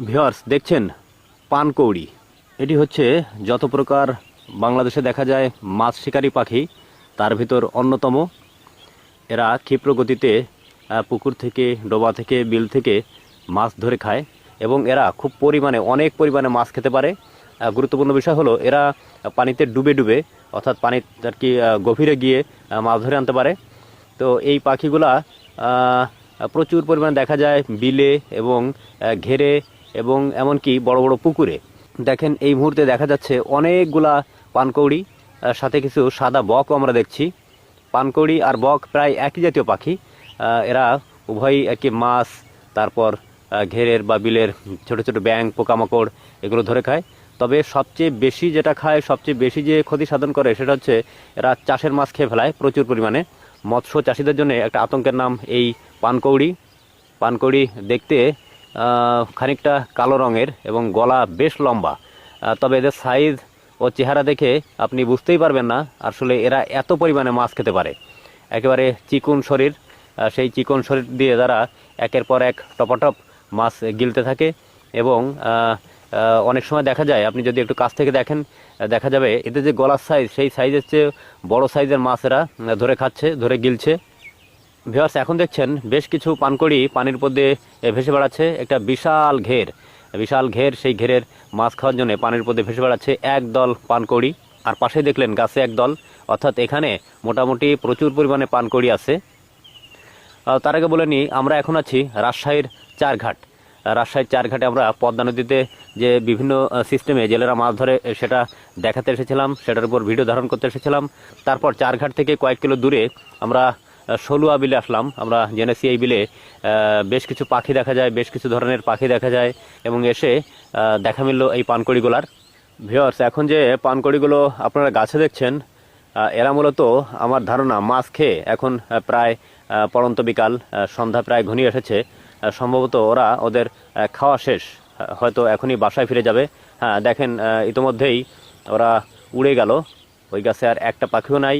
Viewers দেখছেন? পানকৌড়ি। এটি হচ্ছে যত প্রকার বাংলাদেশে দেখা যায় মাছ শিকারী পাখি, তার ভিতর অন্যতম। এরা ক্ষিপ্র গতিতে পুকুর থেকে, ডোবা থেকে, বিল থেকে মাছ ধরে খায় এবং এরা খুব পরিমাণে, অনেক পরিমাণে মাছ খেতে পারে। গুরুত্বপূর্ণ বিষয় হলো, এরা পানিতে ডুবে ডুবে, অর্থাৎ পানি আর কি গভীরে গিয়ে মাছ ধরে আনতে পারে। তো এই পাখিগুলা প্রচুর পরিমাণে দেখা যায় বিলে এবং ঘেরে এবং এমনকি বড় বড় পুকুরে। দেখেন, এই মুহূর্তে দেখা যাচ্ছে অনেকগুলা পানকৌড়ি সাথে কিছু সাদা বকও আমরা দেখছি। পানকৌড়ি আর বক প্রায় একই জাতীয় পাখি। এরা উভয়ই একই মাছ, তারপর ঘেরের বা বিলের ছোট ছোট ব্যাং পোকামাকড় এগুলো ধরে খায়। তবে সবচেয়ে বেশি যেটা খায়, সবচেয়ে বেশি যে ক্ষতি সাধন করে, সেটা হচ্ছে এরা চাষের মাছ খেয়ে ফেলায় প্রচুর পরিমাণে। মৎস্য চাষিদের জন্য একটা আতঙ্কের নাম এই পানকৌড়ি। পানকৌড়ি দেখতে খানিকটা কালো রঙের এবং গলা বেশ লম্বা। তবে এদের সাইজ ও চেহারা দেখে আপনি বুঝতেই পারবেন না, আসলে এরা এত পরিমাণে মাছ খেতে পারে। একেবারে চিকুন শরীর সেই চিকন শরীর দিয়ে তারা একের পর এক টপাটপ মাছ গিলতে থাকে এবং অনেক সময় দেখা যায়, আপনি যদি একটু কাছ থেকে দেখেন দেখা যাবে এদের যে গলার সাইজ সেই সাইজের চেয়ে বড় সাইজের মাছ এরা ধরে খাচ্ছে, ধরে গিলছে। ভিওয়ার্স এখন দেখছেন বেশ কিছু পানকড়ি পানির মধ্যে এ, ভেসে বেড়াচ্ছে। একটা বিশাল ঘের বিশাল ঘের সেই ঘেরের মাছ খাওয়ার জন্য পানির মধ্যে ভেসে বেড়াচ্ছে একদল পানকড়ি। আর পাশে দেখলেন গাছে একদল অর্থাৎ এখানে মোটামুটি প্রচুর পরিমাণে পানকড়ি আছে। তার আগে বলে নিই আমরা এখন আছি রাজশাহীর চারঘাট। রাজশাহীর চারঘাটে আমরা পদ্মা নদীতে যে বিভিন্ন সিস্টেমে জেলেরা মাছ ধরে সেটা দেখাতে এসেছিলাম সেটার উপর ভিডিও ধারণ করতে এসেছিলাম। তারপর চারঘাট থেকে কয়েক কিলো দূরে আমরা সলুয়া বিলে আসলাম। আমরা জেনেছি এই বিলে বেশ কিছু পাখি দেখা যায় বেশ কিছু ধরনের পাখি দেখা যায় এবং এসে দেখা মিলল এই পানকড়িগুলার ভিওর্স এখন যে পানকড়িগুলো আপনারা গাছে দেখছেন এরা মূলত আমার ধারণা মাছ খেয়ে এখন প্রায় আহ, পড়ন্ত বিকাল সন্ধ্যা প্রায় ঘনিয়ে এসেছে। সম্ভবত ওরা ওদের খাওয়া শেষ হয়তো এখনই বাসায় ফিরে যাবে। হ্যাঁ দেখেন ইতোমধ্যেই ওরা উড়ে গেল। ওই গাছে আর একটা পাখিও নাই।